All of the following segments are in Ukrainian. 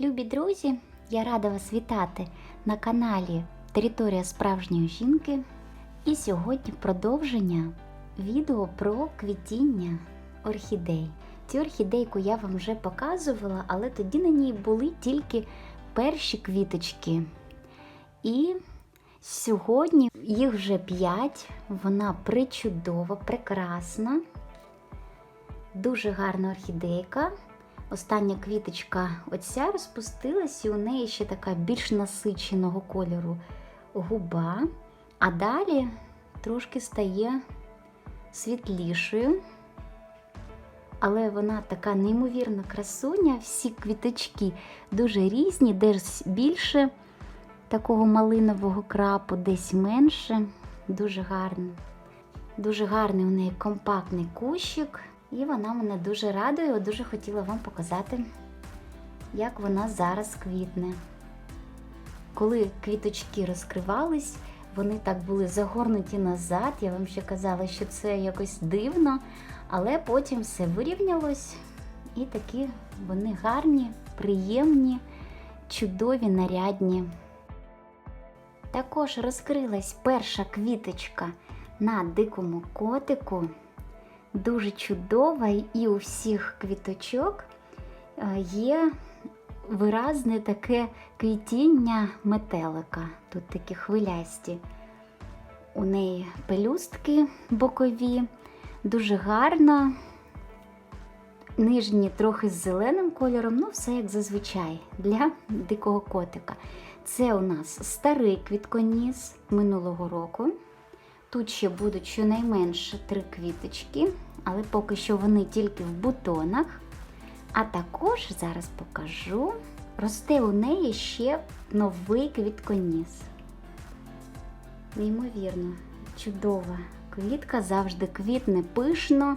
Любі друзі, я рада вас вітати на каналі Територія справжньої жінки. І сьогодні продовження відео про квітіння орхідей. Цю орхідейку я вам вже показувала, але тоді на ній були тільки перші квіточки. І сьогодні їх вже п'ять. Вона причудова, прекрасна, дуже гарна орхідейка. Остання квіточка оця розпустилась, і у неї ще така більш насиченого кольору губа, а далі трошки стає світлішою. Але вона така неймовірна красуня, всі квіточки дуже різні, десь більше такого малинового крапу, десь менше. Дуже гарно. Дуже гарний у неї компактний кущик. І вона мене дуже радує, дуже хотіла вам показати, як вона зараз квітне. Коли квіточки розкривались, вони так були загорнуті назад. Я вам ще казала, що це якось дивно, але потім все вирівнялось, і такі вони гарні, приємні, чудові, нарядні. Також розкрилась перша квіточка на дикому котику дуже чудова, і у всіх квіточок е, є виразне таке квітіння метелика. Тут такі хвилясті. У неї пелюстки бокові, дуже гарна. Нижні трохи з зеленим кольором, ну все як зазвичай для дикого котика. Це у нас старий квітконіс минулого року. Тут ще будуть щонайменше три квіточки, але поки що вони тільки в бутонах. А також зараз покажу, росте у неї ще новий квітконіс. Неймовірно, чудова квітка завжди квітне пишно.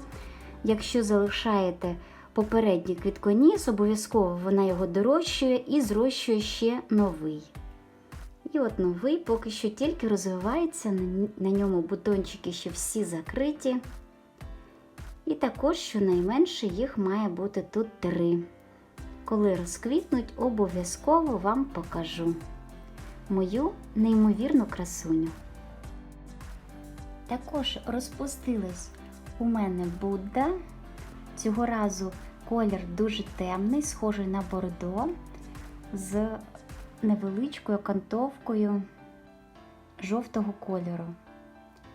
Якщо залишаєте попередній квітконіс, обов'язково вона його дорощує і зрощує ще новий. От новий поки що тільки розвивається, на ньому бутончики ще всі закриті. І також, щонайменше, їх має бути тут три. Коли розквітнуть, обов'язково вам покажу мою неймовірну красуню. Також розпустилась у мене Будда. Цього разу колір дуже темний, схожий на бордо. з невеличкою кантовкою жовтого кольору.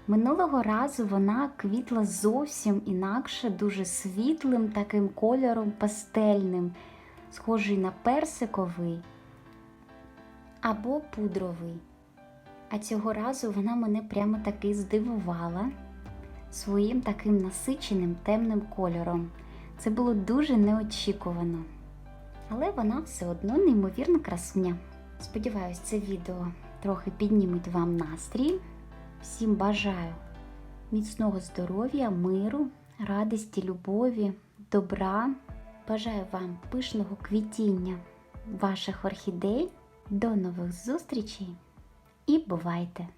Минулого разу вона квітла зовсім інакше, дуже світлим таким кольором пастельним, схожий на персиковий або пудровий. А цього разу вона мене прямо таки здивувала своїм таким насиченим темним кольором. Це було дуже неочікувано. Але вона все одно неймовірна красуня. Сподіваюсь, це відео трохи підніметь вам настрій. Всім бажаю міцного здоров'я, миру, радості, любові, добра. Бажаю вам пишного квітіння ваших орхідей. До нових зустрічей і бувайте!